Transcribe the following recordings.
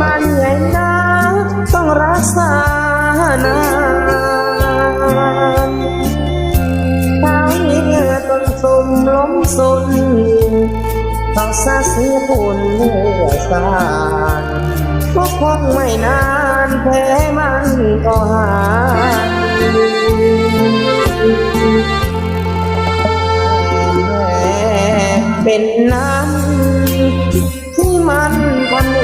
มาเหนื่อยนะต้องรักษานาข้าเนื้อต้นสล้มสนต้องซาเสียปุ่นเมื่อสานก็คงไม่นานแผลมันก็หายแม่เป็นน้ำที่มันก็เหนื่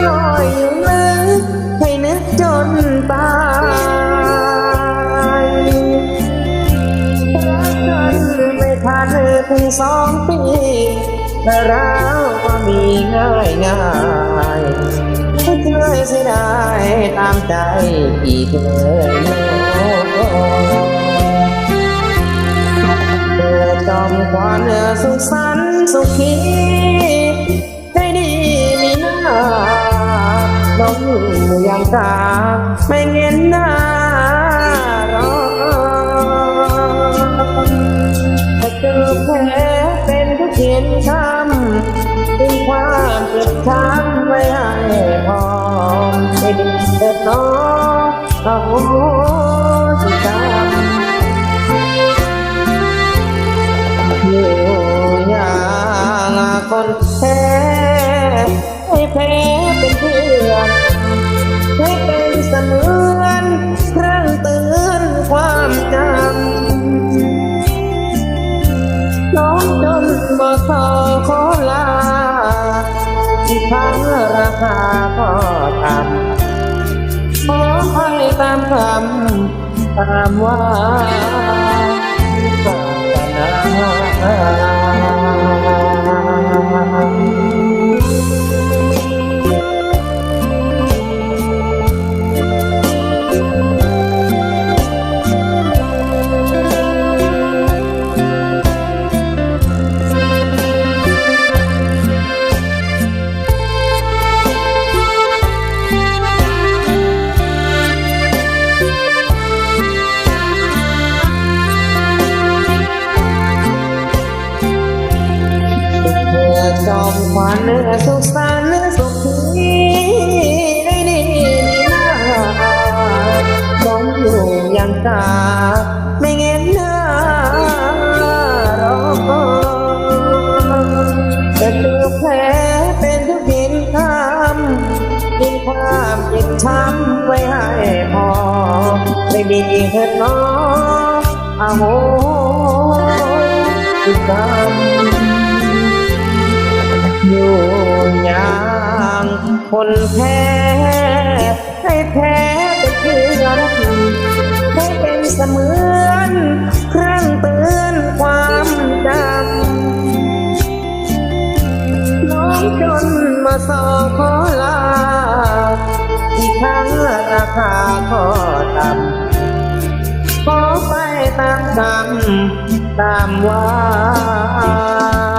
งฟังรอยอยู่ลึกให้นึกจนตายรักกันไม่ทันถึงสองปีแต่เราก็มีง่ายง่ายเคยเสียดายตามใจอีกเลยน้เธอจอมควันสุขสันต์สุขี น้องอย่างตาไม่เงินหน้ารอถ้าเจอแผลเป็นทุกเขียนคำเป็นความเจ็บช้ำไม่ให้พอไม่ดีเถิดน้องโอ้โหสิกรรมอยู่อย่างคน แพ้ให้แพ้เป็นเพื่อนให้เป็นเสมือนเครื่องเตือนความจำน้องจนบ่ขอขอลาที่พังราคาก็ต่ำขอให้ตามคำตามว่าเมื่อจอมขวัญสุขสันต์สุขีได้ดีมีหน้าสมอยู่อย่างตาไม่เงินหน้ารอแต่เลือกแผลเป็นทุกดินคำดินความเจ็บช้ำไว้ให้พอไม่ดีเถิดน้องอาโหสิกรรม อยู่อย่างคนแพ้ให้แพ้เป็นเพื่อนให้เป็นเสมือนเครื่องเตือนความจำน้องจนมาสอขอลาอีกครั้งราคาก็ต่ำขอไปตามกรรมตามวาปัญหา